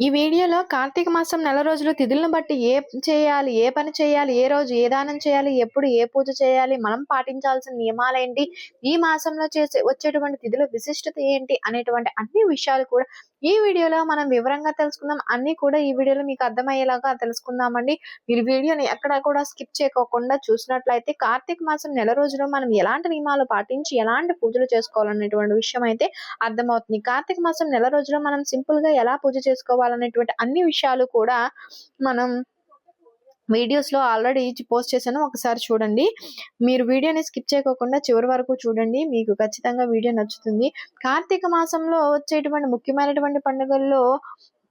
ఈ వీడియోలో కార్తీక మాసం నెల రోజులు తిథులను బట్టి ఏ చేయాలి ఏ పని చేయాలి ఏ రోజు ఏ దానం చేయాలి ఎప్పుడు ఏ పూజ చేయాలి మనం పాటించాల్సిన నియమాలు ఏంటి ఈ మాసంలో చేసే వచ్చేటువంటి తిథుల విశిష్టత ఏంటి అనేటువంటి అన్ని విషయాలు కూడా ఈ వీడియోలో మనం వివరంగా తెలుసుకుందాం. అన్ని కూడా ఈ వీడియోలో మీకు అర్థమయ్యేలాగా తెలుసుకుందామండి. మీరు వీడియోని ఎక్కడా కూడా స్కిప్ చేయకోకుండా చూసినట్లయితే కార్తీక మాసం నెల రోజులో మనం ఎలాంటి నియమాలు పాటించి ఎలాంటి పూజలు చేసుకోవాలనేటువంటి విషయం అయితే అర్థమవుతుంది. కార్తీక మాసం నెల రోజులో మనం సింపుల్గా ఎలా పూజ చేసుకోవాలనేటువంటి అన్ని విషయాలు కూడా మనం వీడియోస్లో ఆల్రెడీ పోస్ట్ చేశాను ఒకసారి చూడండి. మీరు వీడియోని స్కిప్ చేయకోకుండా చివరి వరకు చూడండి. మీకు ఖచ్చితంగా వీడియో నచ్చుతుంది. కార్తీక మాసంలో వచ్చేటువంటి ముఖ్యమైనటువంటి పండుగల్లో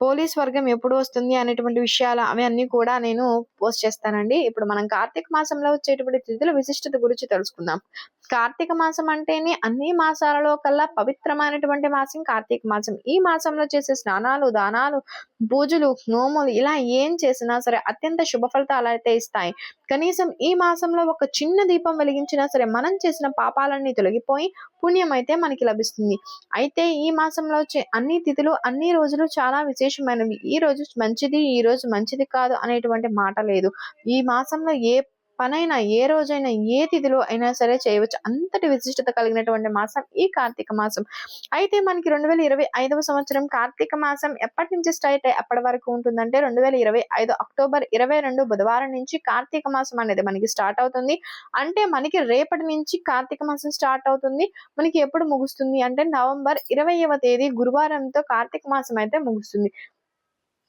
పోలీస్ వర్గం ఎప్పుడు వస్తుంది అనేటువంటి విషయాలు అవి అన్ని కూడా నేను పోస్ట్ చేస్తానండి. ఇప్పుడు మనం కార్తీక మాసంలో వచ్చేటువంటి తిథుల విశిష్టత గురించి తెలుసుకుందాం. కార్తీక మాసం అంటేనే అన్ని మాసాలలో కల్లా పవిత్రమైనటువంటి మాసం కార్తీక మాసం. ఈ మాసంలో చేసే స్నానాలు దానాలు పూజలు నోములు ఇలా ఏం చేసినా సరే అత్యంత శుభ ఫలితాలు అయితే ఇస్తాయి. కనీసం ఈ మాసంలో ఒక చిన్న దీపం వెలిగించినా సరే మనం చేసిన పాపాలన్నీ తొలగిపోయి పుణ్యం అయితే మనకి లభిస్తుంది. అయితే ఈ మాసంలో వచ్చే అన్ని తిథులు అన్ని రోజులు చాలా విశేషమైనవి. ఈ రోజు మంచిది ఈ రోజు మంచిది కాదు అనేటువంటి మాట లేదు. ఈ మాసంలో ఏ పనైనా ఏ రోజైనా ఏ తిథిలో అయినా సరే చేయవచ్చు. అంతటి విశిష్టత కలిగినటువంటి మాసం ఈ కార్తీక మాసం. అయితే మనకి రెండు వేల ఇరవై ఐదవ సంవత్సరం కార్తీక మాసం ఎప్పటి నుంచి స్టార్ట్ ఎప్పటి వరకు ఉంటుందంటే రెండు వేల ఇరవై ఐదు అక్టోబర్ ఇరవై రెండు బుధవారం నుంచి కార్తీక మాసం అనేది మనకి స్టార్ట్ అవుతుంది. అంటే మనకి రేపటి నుంచి కార్తీక మాసం స్టార్ట్ అవుతుంది. మనకి ఎప్పుడు ముగుస్తుంది అంటే నవంబర్ ఇరవైవ తేదీ గురువారంతో కార్తీక మాసం అయితే ముగుస్తుంది.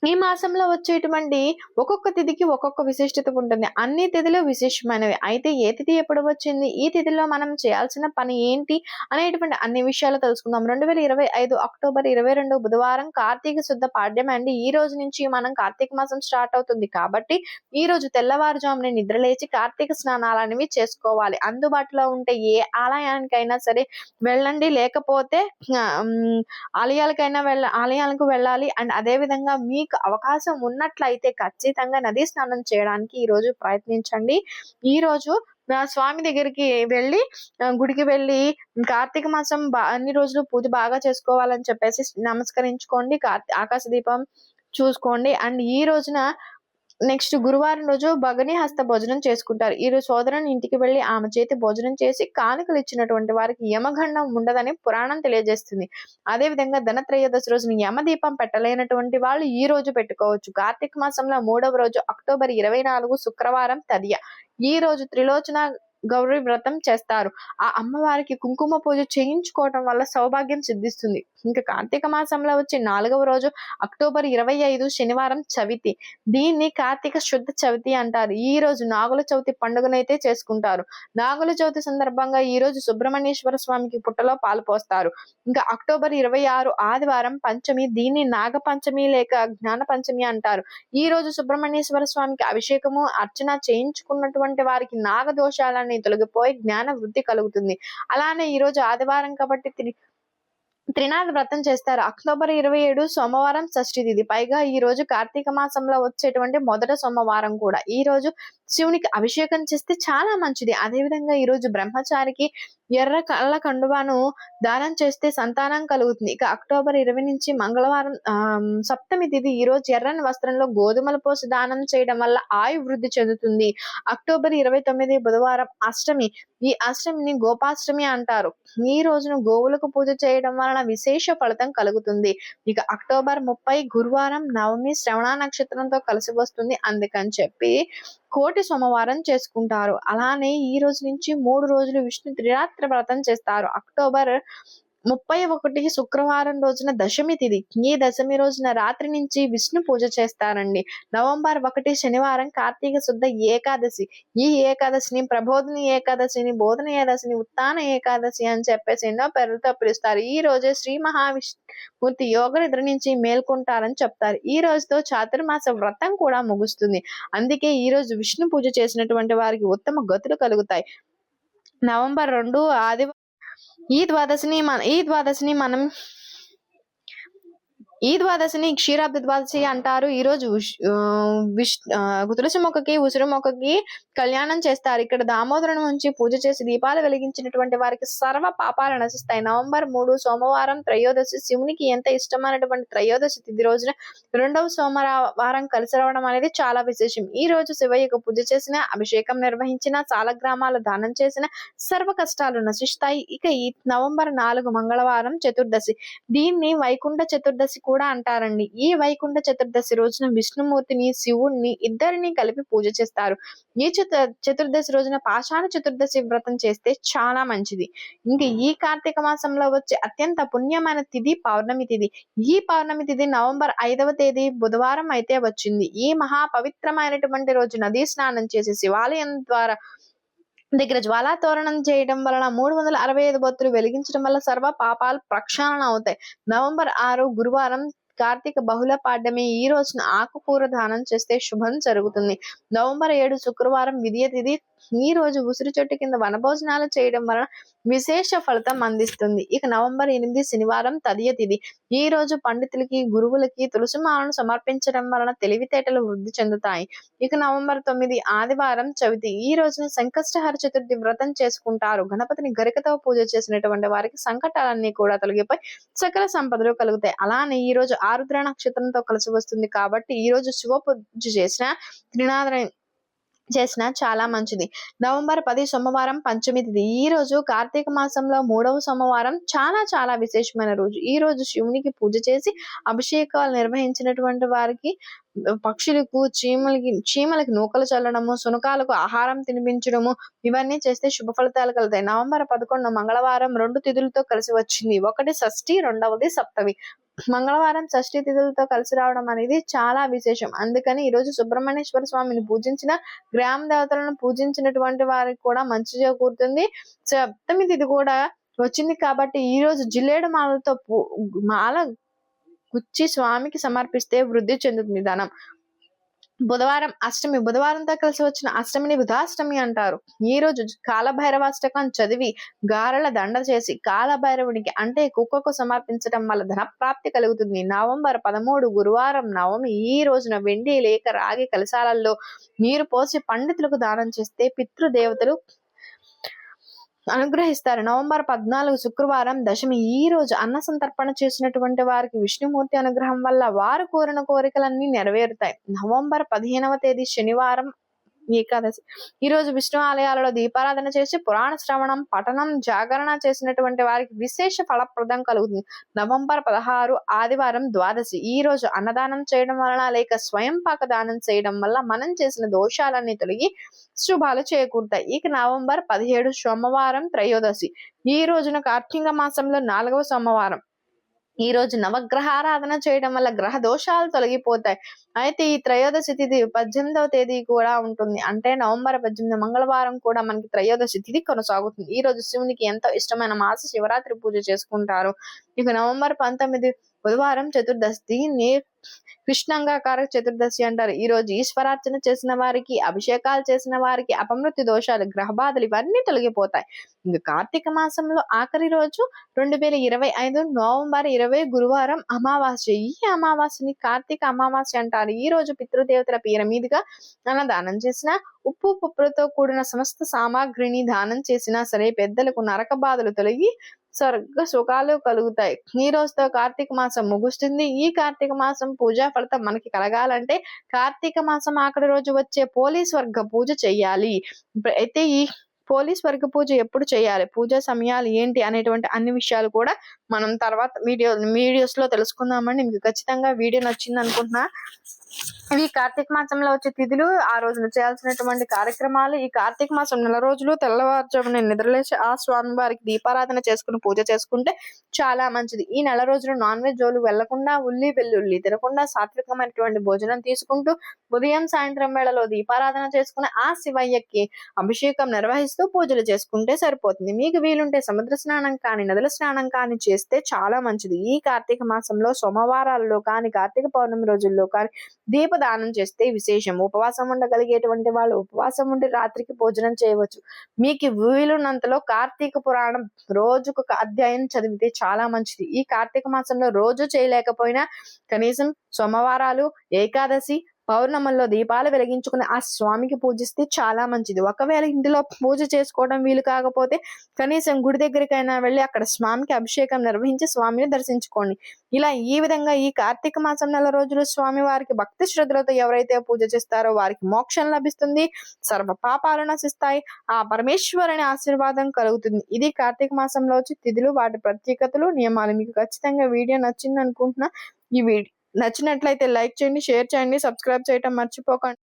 ఈ మాసంలో వచ్చేటువంటి ఒక్కొక్క తిథికి ఒక్కొక్క విశిష్టత ఉంటుంది. అన్ని తిథులు విశేషమైనవి అయితే ఏ తిథి ఎప్పుడు వచ్చింది? ఈ తిథిలో మనం చేయాల్సిన పని ఏంటి? అనేటువంటి అన్ని విషయాలు తెలుసుకుందాం. రెండు వేల ఇరవై ఐదు అక్టోబర్ ఇరవై రెండు బుధవారం కార్తీక శుద్ధ పాడ్యం అండి. ఈ రోజు నుంచి మనం కార్తీక మాసం స్టార్ట్ అవుతుంది కాబట్టి ఈ రోజు తెల్లవారుజామున నిద్రలేచి కార్తీక స్నానాలు అనేవి చేసుకోవాలి. అందుబాటులో ఉంటే ఏ ఆలయానికైనా సరే వెళ్ళండి. లేకపోతే ఆలయాలకైనా వెళ్ళ ఆలయాలకు వెళ్ళాలి. అండ్ అదే విధంగా మీకు మీకు అవకాశం ఉన్నట్లయితే ఖచ్చితంగా నదీ స్నానం చేయడానికి ఈ రోజు ప్రయత్నించండి. ఈ రోజు స్వామి దగ్గరికి వెళ్ళి గుడికి వెళ్ళి కార్తీక మాసం అన్ని రోజులు పూజ బాగా చేసుకోవాలని చెప్పేసి నమస్కరించుకోండి. ఆకాశ దీపం చూసుకోండి. అండ్ ఈ రోజున నెక్స్ట్ గురువారం రోజు భగని హస్త భోజనం చేసుకుంటారు. ఈరు సోదరుని ఇంటికి వెళ్ళి ఆమె చేతి భోజనం చేసి కానుకలు ఇచ్చినటువంటి వారికి యమగండం ఉండదని పురాణం తెలియజేస్తుంది. అదే విధంగా ధనత్రయోదశి రోజున యమదీపం పెట్టలేనటువంటి వాళ్ళు ఈ రోజు పెట్టుకోవచ్చు. కార్తీక మాసంలో మూడవ రోజు అక్టోబర్ ఇరవై నాలుగు శుక్రవారం తదియ. ఈ రోజు త్రిలోచన గౌరీ వ్రతం చేస్తారు. ఆ అమ్మవారికి కుంకుమ పూజ చేయించుకోవటం వల్ల సౌభాగ్యం సిద్ధిస్తుంది. ఇంకా కార్తీక మాసంలో వచ్చే నాలుగవ రోజు అక్టోబర్ ఇరవై ఐదు శనివారం చవితి. దీన్ని కార్తీక శుద్ధ చవితి అంటారు. ఈ రోజు నాగుల చవితి పండుగనైతే చేసుకుంటారు. నాగుల చవితి సందర్భంగా ఈ రోజు సుబ్రహ్మణ్యేశ్వర స్వామికి పుట్టలో పాలు పోస్తారు. ఇంకా అక్టోబర్ ఇరవై ఆరు ఆదివారం పంచమి దీన్ని నాగ పంచమి లేక జ్ఞాన పంచమి అంటారు. ఈ రోజు సుబ్రహ్మణ్యేశ్వర స్వామికి అభిషేకము అర్చన చేయించుకున్నటువంటి వారికి నాగ దోషాలని తొలగిపోయి జ్ఞాన వృద్ధి కలుగుతుంది. అలానే ఈ రోజు ఆదివారం కాబట్టి త్రినాథ వ్రతం చేస్తారు. అక్టోబర్ ఇరవై ఏడు సోమవారం షష్ఠి తిథి. పైగా ఈ రోజు కార్తీక మాసంలో వచ్చేటువంటి మొదట సోమవారం కూడా. ఈ రోజు శివునికి అభిషేకం చేస్తే చాలా మంచిది. అదేవిధంగా ఈ రోజు బ్రహ్మచారికి ఎర్ర కళ్ళ కండువాను దానం చేస్తే సంతానం కలుగుతుంది. ఇక అక్టోబర్ ఇరవై నుంచి మంగళవారం సప్తమి తిథి ఈ రోజు ఎర్రని వస్త్రంలో గోధుమల పోసి దానం చేయడం వల్ల ఆయు వృద్ధి చెందుతుంది. అక్టోబర్ ఇరవై తొమ్మిది బుధవారం అష్టమి. ఈ అష్టమిని గోపాష్టమి అంటారు. ఈ రోజును గోవులకు పూజ చేయడం వలన విశేష ఫలితం కలుగుతుంది. ఇక అక్టోబర్ ముప్పై గురువారం నవమి శ్రవణ నక్షత్రంతో కలిసి వస్తుంది. అందుకని చెప్పి కోటి సోమవారం చేసుకుంటారు. అలానే ఈ రోజు నుంచి మూడు రోజులు విష్ణు త్రిరాత్ర వ్రతం చేస్తారు. అక్టోబర్ ముప్పై ఒకటి శుక్రవారం రోజున దశమి తిథి ఈ దశమి రోజున రాత్రి నుంచి విష్ణు పూజ చేస్తారండి. నవంబర్ ఒకటి శనివారం కార్తీక శుద్ధ ఏకాదశి. ఈ ఏకాదశిని ప్రబోధిని ఏకాదశిని బోధన ఏకాదశిని ఉత్తాన ఏకాదశి అని చెప్పేసి ఎన్నో పేర్లతో పిలుస్తారు. ఈ రోజే శ్రీ మహావిష్ణుమూర్తి యోగ నిద్ర నుంచి మేల్కొంటారని చెప్తారు. ఈ రోజుతో చాతుర్మాస వ్రతం కూడా ముగుస్తుంది. అందుకే ఈ రోజు విష్ణు పూజ చేసినటువంటి వారికి ఉత్తమ గతులు కలుగుతాయి. నవంబర్ రెండు ఆదివారం ఈ ద్వాదశిని మన ఈ ద్వాదశిని మనం ఈ ద్వాదశిని క్షీరాబ్ద ద్వాదశి అంటారు. ఈ రోజు ఆ, విష్ ఆ, తులసి మొక్కకి ఉసిరి మొక్కకి కళ్యాణం చేస్తారు. ఇక్కడ దామోదరం నుంచి పూజ చేసి దీపాలు వెలిగించినటువంటి వారికి సర్వ పాపాలు నశిస్తాయి. నవంబర్ మూడు సోమవారం త్రయోదశి. శివునికి ఎంత ఇష్టమైనటువంటి త్రయోదశి తిథి రోజున రెండవ సోమవారం కలిసి రావడం అనేది చాలా విశేషం. ఈ రోజు శివయ్యకు పూజ చేసిన అభిషేకం నిర్వహించిన సాలగ్రామాలు దానం చేసిన సర్వ కష్టాలు నశిస్తాయి. ఇక ఈ నవంబర్ నాలుగు మంగళవారం చతుర్దశి. దీన్ని వైకుంఠ చతుర్దశి కూడా అంటారండి. ఈ వైకుంఠ చతుర్దశి రోజున విష్ణుమూర్తిని శివుణ్ణి ఇద్దరిని కలిపి పూజ చేస్తారు. ఈ చతు చతుర్దశి రోజున పాషాణ చతుర్దశి వ్రతం చేస్తే చాలా మంచిది. ఇంకా ఈ కార్తీక మాసంలో వచ్చే అత్యంత పుణ్యమైన తిథి పౌర్ణమి తిథి. ఈ పౌర్ణమి తిథి నవంబర్ ఐదవ తేదీ బుధవారం అయితే వచ్చింది. ఈ మహా పవిత్రమైనటువంటి రోజు నదీ స్నానం చేసి శివాలయం ద్వారా దగ్గర జ్వాలా తోరణం చేయడం వలన మూడు వందల అరవై ఐదు బొత్తులు వెలిగించడం వల్ల సర్వ పాపాలు ప్రక్షాళన అవుతాయి. నవంబర్ ఆరు గురువారం కార్తీక బహుళ పాడ్యమి. ఈ రోజున ఆకుకూర దానం చేస్తే శుభం జరుగుతుంది. నవంబర్ ఏడు శుక్రవారం విధియ తిథి ఈ రోజు ఉసిరి చెట్టు కింద వనభోజనాలు చేయడం వలన విశేష ఫలితం అందిస్తుంది. ఇక నవంబర్ ఎనిమిది శనివారం తదియ తిది. ఈ రోజు పండితులకి గురువులకి తులసి మాలను సమర్పించడం వలన తెలివితేటలు వృద్ధి చెందుతాయి. ఇక నవంబర్ తొమ్మిది ఆదివారం చవితి. ఈ రోజున సంకష్టహర చతుర్థి వ్రతం చేసుకుంటారు. గణపతిని గరికతో పూజ చేసినటువంటి వారికి సంకటాలన్నీ కూడా తొలగిపోయి సకల సంపదలు కలుగుతాయి. అలానే ఈ రోజు ఆరుద్ర నక్షత్రంతో కలిసి వస్తుంది కాబట్టి ఈ రోజు శివ పూజ చేసిన త్రినాథ చేసిన చాలా మంచిది. నవంబర్ పది సోమవారం పంచమిది. ఈ రోజు కార్తీక మాసంలో మూడవ సోమవారం చాలా చాలా విశేషమైన రోజు. ఈ రోజు శివునికి పూజ చేసి అభిషేకాలు నిర్వహించినటువంటి వారికి పక్షులకు చీమలకి చీమలకి నూకలు చల్లడము సునకాలకు ఆహారం తినిపించడము ఇవన్నీ చేస్తే శుభ ఫలితాలు కలుగుతాయి. నవంబర్ పదకొండు మంగళవారం రెండు తిథులతో కలిసి వచ్చింది. ఒకటి షష్ఠి రెండవది సప్తమి. మంగళవారం షష్ఠి తిథులతో కలిసి రావడం అనేది చాలా విశేషం. అందుకని ఈ రోజు సుబ్రహ్మణ్యేశ్వర స్వామిని పూజించిన గ్రామ దేవతలను పూజించినటువంటి వారికి కూడా మంచి చేకూరుతుంది. సప్తమి తిథి కూడా వచ్చింది కాబట్టి ఈ రోజు జిల్లేడు మాలతో పూ- మాల గుచ్చి స్వామికి సమర్పిస్తే వృద్ధి చెందుతుంది ధనం. బుధవారం అష్టమి బుధవారంతో కలిసి వచ్చిన అష్టమిని బుధాష్టమి అంటారు. ఈ రోజు కాలభైరవాష్టకం చదివి గారెల దండ చేసి కాలభైరవునికి అంటే కుక్కకు సమర్పించడం వల్ల ధన ప్రాప్తి కలుగుతుంది. నవంబర్ పదమూడు గురువారం నవమి ఈ రోజున వెండి లేక రాగి కలశాలలో నీరు పోసి పండితులకు దానం చేస్తే పితృదేవతలు అనుగ్రహిస్తారు. నవంబర్ పద్నాలుగు శుక్రవారం దశమి ఈ రోజు అన్న సంతర్పణ చేసినటువంటి వారికి విష్ణుమూర్తి అనుగ్రహం వల్ల వారు కోరిన కోరికలన్నీ నెరవేరుతాయి. నవంబర్ పదిహేనవ తేదీ శనివారం ఏకాదశి ఈ రోజు విష్ణు ఆలయాలలో దీపారాధన చేసి పురాణ శ్రవణం పఠనం జాగరణ చేసినటువంటి వారికి విశేష ఫలప్రదం కలుగుతుంది. నవంబర్ పదహారు ఆదివారం ద్వాదశి. ఈ రోజు అన్నదానం చేయడం వలన లేక స్వయం పాక దానం చేయడం వల్ల మనం చేసిన దోషాలన్నీ తొలగి శుభాలు చేకూరుతాయి. ఇక నవంబర్ పదిహేడు సోమవారం త్రయోదశి. ఈ రోజున కార్తీక మాసంలో నాలుగవ సోమవారం. ఈ రోజు నవగ్రహారాధన చేయడం వల్ల గ్రహ దోషాలు తొలగిపోతాయి. అయితే ఈ త్రయోదశి తిథి పద్దెనిమిదవ తేదీ కూడా ఉంటుంది. అంటే నవంబర్ పద్దెనిమిది మంగళవారం కూడా మనకి త్రయోదశి తిథి కొనసాగుతుంది. ఈ రోజు శివునికి ఎంతో ఇష్టమైన మాస శివరాత్రి పూజ చేసుకుంటారు. ఇక నవంబర్ పంతొమ్మిది బుధవారం చతుర్దశి దీన్ని కృష్ణంగాకార చతుర్దశి అంటారు. ఈ రోజు ఈశ్వరార్చన చేసిన వారికి అభిషేకాలు చేసిన వారికి అపమృతి దోషాలు గ్రహ బాధలు ఇవన్నీ తొలగిపోతాయి. ఇంకా కార్తీక మాసంలో ఆఖరి రోజు రెండు వేల ఇరవై ఐదు నవంబర్ ఇరవై గురువారం అమావాస్య. ఈ అమావాస్యని కార్తీక అమావాస్య అంటారు. ఈ రోజు పితృదేవతల పేరు మీదుగా అన్నదానం చేసిన ఉప్పు పప్పులతో కూడిన సమస్త సామాగ్రిని దానం చేసినా సరే పెద్దలకు నరక బాధలు తొలగి స్వర్గ సుఖాలు కలుగుతాయి. ఈ రోజుతో కార్తీక మాసం ముగుస్తుంది. ఈ కార్తీక మాసం పూజా ఫలితం మనకి కలగాలంటే కార్తీక మాసం ఆఖరి రోజు వచ్చే పోలీస్ వర్గ పూజ చెయ్యాలి. అయితే ఈ పోలీస్ వర్గ పూజ ఎప్పుడు చేయాలి పూజా సమయాలు ఏంటి? అనేటువంటి అన్ని విషయాలు కూడా మనం తర్వాత వీడియో వీడియోస్లో తెలుసుకుందామండి. మీకు ఖచ్చితంగా వీడియో నచ్చింది అనుకుంటున్నా ఇవి కార్తీక మాసంలో వచ్చే తిథులు ఆ రోజున చేయాల్సినటువంటి కార్యక్రమాలు. ఈ కార్తీక మాసం నెల రోజులు తెల్లవారుజామున నిద్రలేసి ఆ స్వామి వారికి దీపారాధన చేసుకుని పూజ చేసుకుంటే చాలా మంచిది. ఈ నెల రోజులు నాన్ వెజ్ జోలు వెళ్ళకుండా ఉల్లి వెల్లుల్లి తినకుండా సాత్వికమైనటువంటి భోజనం తీసుకుంటూ ఉదయం సాయంత్రం వేళలో దీపారాధన చేసుకుని ఆ శివయ్యకి అభిషేకం నిర్వహిస్తూ పూజలు చేసుకుంటే సరిపోతుంది. మీకు వీలుంటే సముద్ర స్నానం కానీ నదుల స్నానం కానీ చేస్తే చాలా మంచిది. ఈ కార్తీక మాసంలో సోమవారాల్లో కానీ కార్తీక పౌర్ణమి రోజుల్లో కానీ దీప దానం చేస్తే విశేషం. ఉపవాసం ఉండగలిగేటువంటి వాళ్ళు ఉపవాసం ఉండి రాత్రికి భోజనం చేయవచ్చు. మీకు వీలున్నంతలో కార్తీక పురాణం రోజుకు ఒక అధ్యాయం చదివితే చాలా మంచిది. ఈ కార్తీక మాసంలో రోజు చేయలేకపోయినా కనీసం సోమవారాలు ఏకాదశి పౌర్ణమంలో దీపాలు వెలిగించుకుని ఆ స్వామికి పూజిస్తే చాలా మంచిది. ఒకవేళ ఇంటిలో పూజ చేసుకోవడం వీలు కాకపోతే కనీసం గుడి దగ్గరికైనా వెళ్ళి అక్కడ స్వామికి అభిషేకం నిర్వహించి స్వామిని దర్శించుకోండి. ఇలా ఈ విధంగా ఈ కార్తీక మాసం నెల రోజులు స్వామి వారికి భక్తి శ్రద్ధలతో ఎవరైతే పూజ చేస్తారో వారికి మోక్షం లభిస్తుంది సర్వ పాపాలు నశిస్తాయి ఆ పరమేశ్వరుని ఆశీర్వాదం కలుగుతుంది. ఇది కార్తీక మాసంలో వచ్చి తిథులు వాటి ప్రత్యేకతలు నియమాలు. మీకు ఖచ్చితంగా వీడియో నచ్చింది అనుకుంటున్నా ఈ వీడియో నచ్చినట్లయితే లైక్ చేయండి షేర్ చేయండి సబ్స్క్రైబ్ చేయటం మర్చిపోకండి.